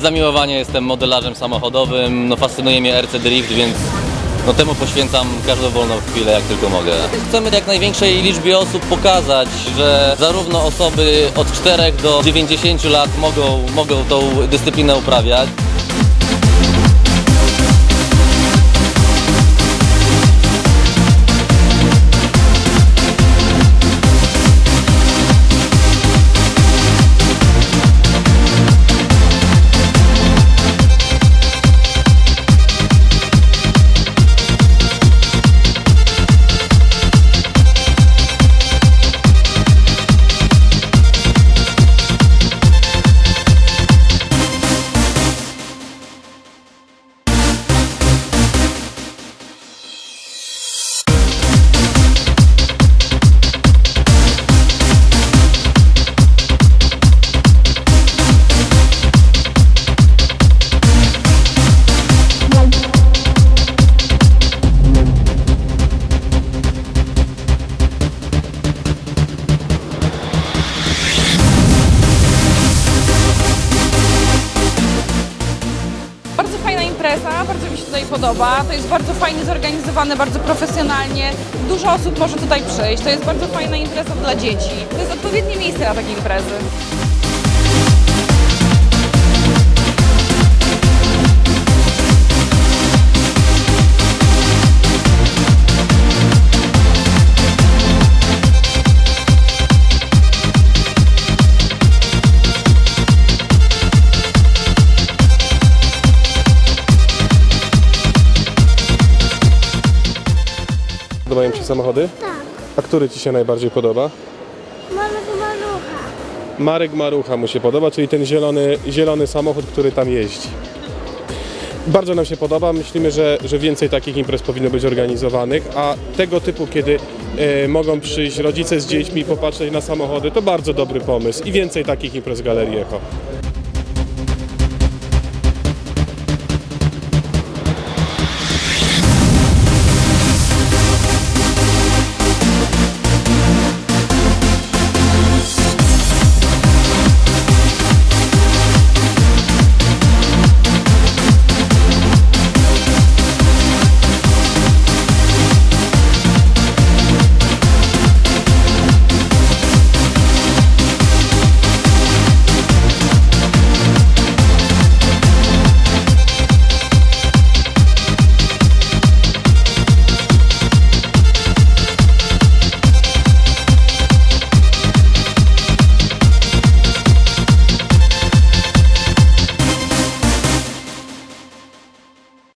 zamiłowania jestem modelarzem samochodowym, no fascynuje mnie RC Drift, więc no temu poświęcam każdą wolną chwilę, jak tylko mogę. Chcemy jak największej liczbie osób pokazać, że zarówno osoby od 4 do 90 lat mogą, mogą tą dyscyplinę uprawiać. Podoba. To jest bardzo fajnie zorganizowane, bardzo profesjonalnie. Dużo osób może tutaj przyjść. To jest bardzo fajna impreza dla dzieci. To jest odpowiednie miejsce na takie imprezy. Podobają Ci się samochody? Tak, A który Ci się najbardziej podoba? Marek Malucha. Marek Marucha mu się podoba, czyli ten zielony, zielony samochód, który tam jeździ. Bardzo nam się podoba. Myślimy, że, że więcej takich imprez powinno być organizowanych, a tego typu, kiedy e, mogą przyjść rodzice z dziećmi i popatrzeć na samochody, to bardzo dobry pomysł i więcej takich imprez w Galerii Echo.